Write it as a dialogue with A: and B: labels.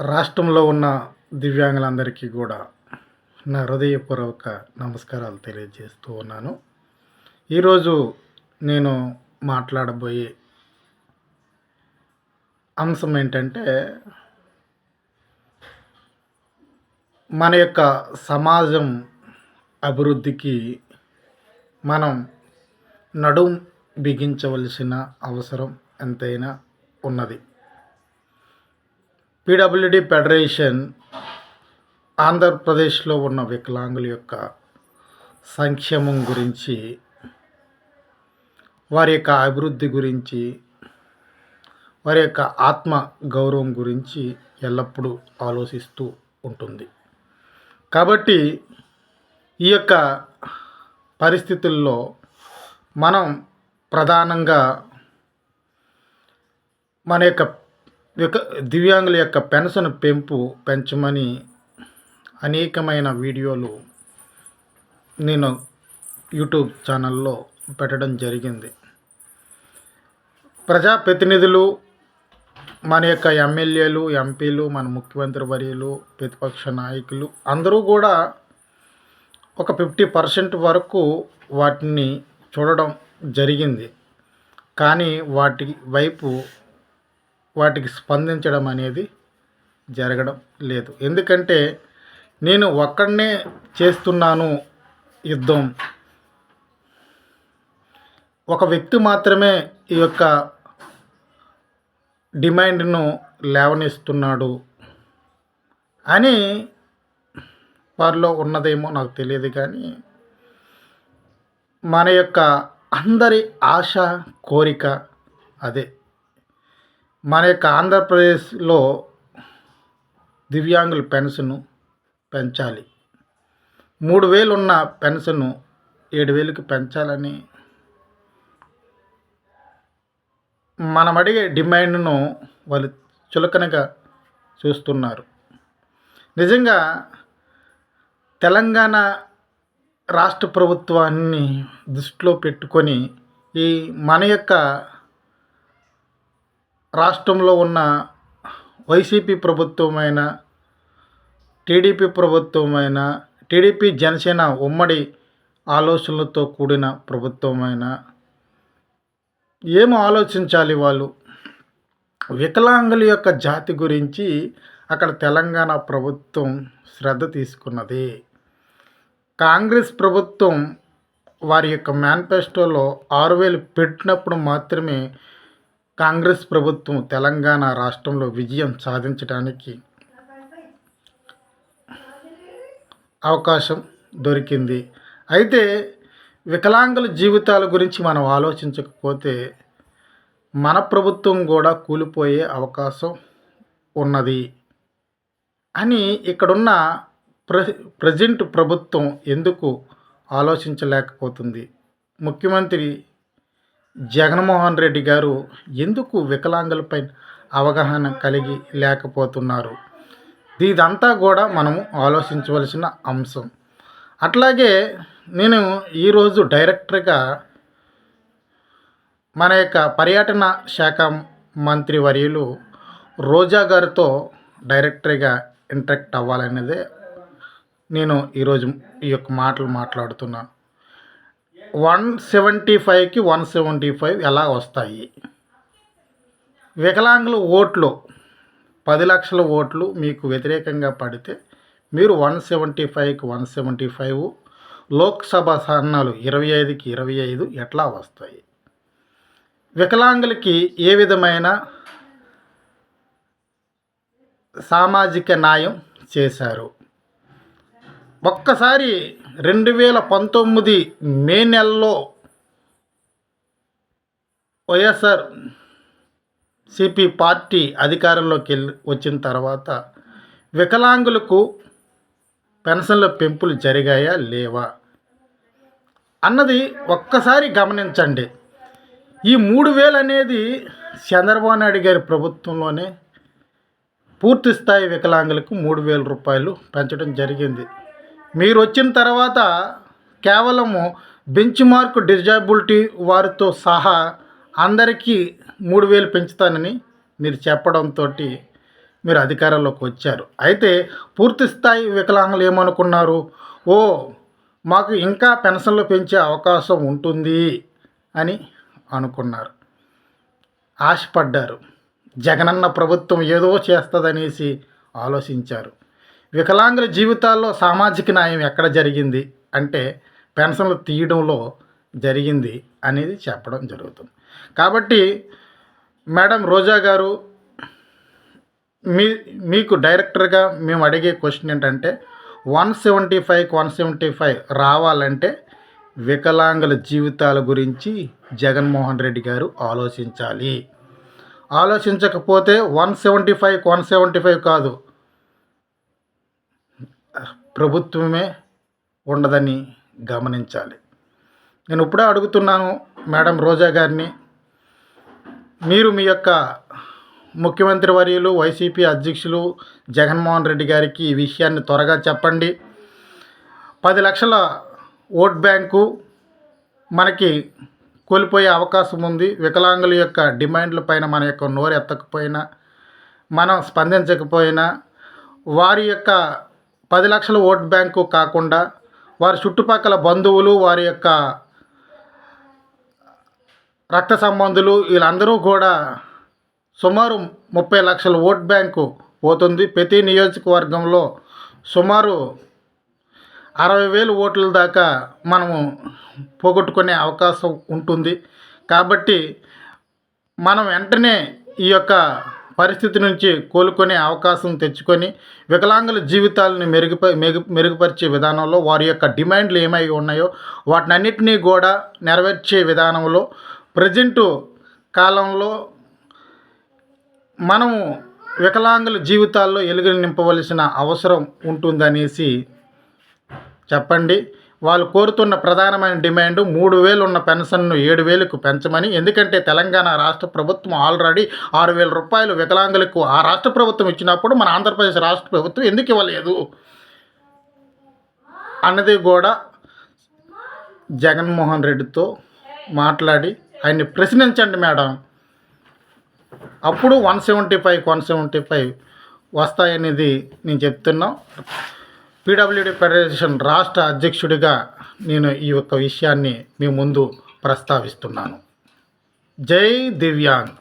A: రాష్ట్రంలో ఉన్న దివ్యాంగులందరికీ కూడా నా హృదయపూర్వక నమస్కారాలు తెలియజేస్తూ ఉన్నాను. ఈరోజు నేను మాట్లాడబోయే అంశం ఏంటంటే మన యొక్క సమాజం అభివృద్ధికి మనం నడుం బిగించవలసిన అవసరం ఎంతైనా ఉన్నది. పీడబ్ల్యూడి ఫెడరేషన్ ఆంధ్రప్రదేశ్లో ఉన్న వికలాంగుల యొక్క సంక్షేమం గురించి వారి యొక్క అభివృద్ధి గురించి వారి యొక్క ఆత్మ గౌరవం గురించి ఎల్లప్పుడూ ఆలోచిస్తూ ఉంటుంది. కాబట్టి ఈ యొక్క పరిస్థితుల్లో మనం ప్రధానంగా మన యొక్క యొక్క దివ్యాంగుల యొక్క పెన్షన్ పెంపు పెంచమని అనేకమైన వీడియోలు నేను యూట్యూబ్ ఛానల్లో పెట్టడం జరిగింది. ప్రజాప్రతినిధులు మన యొక్క ఎమ్మెల్యేలు ఎంపీలు మన ముఖ్యమంత్రి వర్యులు ప్రతిపక్ష నాయకులు అందరూ కూడా ఒక ఫిఫ్టీ పర్సెంట్ వరకు వాటిని చూడడం జరిగింది. కానీ వాటి వైపు వాటికి స్పందించడం అనేది జరగడం లేదు. ఎందుకంటే నేను ఒక్కడనే చేస్తున్నాను యుద్ధం. ఒక వ్యక్తి మాత్రమే ఈ యొక్క డిమాండ్ను లేవనిస్తున్నాడు అని వారిలో ఉన్నదేమో నాకు తెలియదు కానీ మన యొక్క అందరి ఆశ కోరిక అదే. మన యొక్క ఆంధ్రప్రదేశ్లో దివ్యాంగుల పెన్షన్ను పెంచాలి. మూడు వేలు ఉన్న పెన్షన్ను ఏడు వేలకు పెంచాలని మనం అడిగే డిమాండ్ను వాళ్ళు చులకనగా చూస్తున్నారు. నిజంగా తెలంగాణ రాష్ట్ర ప్రభుత్వాన్ని దృష్టిలో పెట్టుకొని ఈ మన యొక్క రాష్ట్రంలో ఉన్న వైసీపీ ప్రభుత్వమైన టీడీపీ ప్రభుత్వమైన టీడీపీ జనసేన ఉమ్మడి ఆలోచనలతో కూడిన ప్రభుత్వమైన ఏం ఆలోచించాలి వాళ్ళు? వికలాంగుల యొక్క జాతి గురించి అక్కడ తెలంగాణ ప్రభుత్వం శ్రద్ధ తీసుకున్నది. కాంగ్రెస్ ప్రభుత్వం వారి యొక్క మేనిఫెస్టోలో ఆరు వేలు పెట్టినప్పుడు మాత్రమే కాంగ్రెస్ ప్రభుత్వం తెలంగాణ రాష్ట్రంలో విజయం సాధించడానికి అవకాశం దొరికింది. అయితే వికలాంగుల జీవితాల గురించి మనం ఆలోచించకపోతే మన ప్రభుత్వం కూడా కూలిపోయే అవకాశం ఉన్నది అని ఇక్కడున్న ప్ర ప్రజెంట్ ప్రభుత్వం ఎందుకు ఆలోచించలేకపోతుంది? ముఖ్యమంత్రి జగన్మోహన్ రెడ్డి గారు ఎందుకు వికలాంగులపై అవగాహన కలిగి లేకపోతున్నారు? ఇదంతా కూడా మనము ఆలోచించవలసిన అంశం. అట్లాగే నేను ఈరోజు డైరెక్టర్గా మన యొక్క పర్యటన శాఖ మంత్రి వర్యులు రోజా గారితో డైరెక్టర్గా ఇంటరాక్ట్ అవ్వాలనేదే నేను ఈరోజు ఈ యొక్క మాటలు మాట్లాడుతున్నాను. వన్ సెవెంటీ ఫైవ్కి వన్ సెవెంటీ ఫైవ్ ఎలా వస్తాయి? వికలాంగుల ఓట్లు పది లక్షల ఓట్లు మీకు వ్యతిరేకంగా పడితే మీరు వన్ సెవెంటీ ఫైవ్కి వన్ సెవెంటీ ఫైవ్ లోక్సభ స్థానాలు ఇరవై ఐదుకి ఇరవై ఐదు ఎట్లా వస్తాయి? వికలాంగులకి ఏ విధమైన సామాజిక న్యాయం చేశారు? ఒక్కసారి రెండు వేల పంతొమ్మిది మే నెలలో వైఎస్ఆర్ సిపి పార్టీ అధికారంలోకి వెళ్ళి వచ్చిన తర్వాత వికలాంగులకు పెన్షన్ల పెంపులు జరిగాయా లేవా? అన్నది ఒక్కసారి గమనించండి. ఈ మూడు వేలు అనేది చంద్రబాబు నాయుడు గారి ప్రభుత్వంలోనే పూర్తి స్థాయి వికలాంగులకు మూడు వేల రూపాయలు పెంచడం జరిగింది. మీరు వచ్చిన తర్వాత కేవలము బెంచ్ మార్క్ డిజాబిలిటీ వారితో సహా అందరికీ మూడు వేలు పెంచుతానని మీరు చెప్పడంతో మీరు అధికారంలోకి వచ్చారు. అయితే పూర్తి స్థాయి వికలాంగులు ఏమనుకున్నారు? ఓ మాకు ఇంకా పెన్షన్లు పెంచే అవకాశం ఉంటుంది అని అనుకున్నారు. ఆశపడ్డారు. జగనన్న ప్రభుత్వం ఏదో చేస్తుందనేసి ఆలోచించారు. వికలాంగుల జీవితాల్లో సామాజిక న్యాయం ఎక్కడ జరిగింది అంటే పెన్షన్లు తీయడంలో జరిగింది అనేది చెప్పడం జరుగుతుంది. కాబట్టి మేడం రోజా గారు మీ మీకు డైరెక్టర్గా మేము అడిగే క్వశ్చన్ ఏంటంటే one seventy five one seventy five రావాలంటే వికలాంగుల జీవితాల గురించి జగన్మోహన్ రెడ్డి గారు ఆలోచించాలి. ఆలోచించకపోతే one seventy five one seventy five కాదు. ప్రభుత్వమే ఉండదని గమనించాలి. నేను ఇప్పుడే అడుగుతున్నాను మేడం రోజా గారిని మీరు మీ యొక్క ముఖ్యమంత్రి వర్యులు వైసీపీ అధ్యక్షులు జగన్మోహన్ రెడ్డి గారికి ఈ విషయాన్ని త్వరగా చెప్పండి. పది లక్షల ఓట్ బ్యాంకు మనకి కోల్పోయే అవకాశం ఉంది. వికలాంగుల యొక్క డిమాండ్ల పైన మన యొక్క నోరు ఎత్తకపోయినా మనం స్పందించకపోయినా వారి యొక్క పది లక్షల ఓట్ బ్యాంకు కాకుండా వారి చుట్టుపక్కల బంధువులు వారి యొక్క రక్త సంబంధులు వీళ్ళందరూ కూడా సుమారు ముప్పై లక్షల ఓట్ బ్యాంకు పోతుంది. ప్రతి నియోజకవర్గంలో సుమారు అరవై వేలు ఓట్ల దాకా మనము పోగొట్టుకునే అవకాశం ఉంటుంది. కాబట్టి మనం వెంటనే ఈ యొక్క పరిస్థితి నుంచి కోలుకునే అవకాశం తెచ్చుకొని వికలాంగుల జీవితాలను మెరుగుప మెరుగు మెరుగుపరిచే విధానంలో వారి యొక్క డిమాండ్లు ఏమై ఉన్నాయో వాటిని అన్నిటినీ కూడా నెరవేర్చే విధానంలో ప్రజెంటు కాలంలో మనము వికలాంగుల జీవితాల్లో ఎలుగులు నింపవలసిన అవసరం ఉంటుందనేసి చెప్పండి. వాళ్ళు కోరుతున్న ప్రధానమైన డిమాండ్ మూడు వేలు ఉన్న పెన్షన్ను ఏడు వేలకు పెంచమని. ఎందుకంటే తెలంగాణ రాష్ట్ర ప్రభుత్వం ఆల్రెడీ ఆరు వేల రూపాయలు వికలాంగులకు ఆ రాష్ట్ర ప్రభుత్వం ఇచ్చినప్పుడు మన ఆంధ్రప్రదేశ్ రాష్ట్ర ప్రభుత్వం ఎందుకు ఇవ్వలేదు? అన్నది కూడా జగన్మోహన్ రెడ్డితో మాట్లాడి ఆయన్ని ప్రశ్నించండి మేడం. అప్పుడు one seventy five one seventy five వస్తాయనేది నేను చెప్తున్నా. పీడబ్ల్యూడి ఫెడరేషన్ రాష్ట్ర అధ్యక్షుడిగా నేను ఈ యొక్క విషయాన్ని మీ ముందు ప్రస్తావిస్తున్నాను. జై దివ్యాంగ్.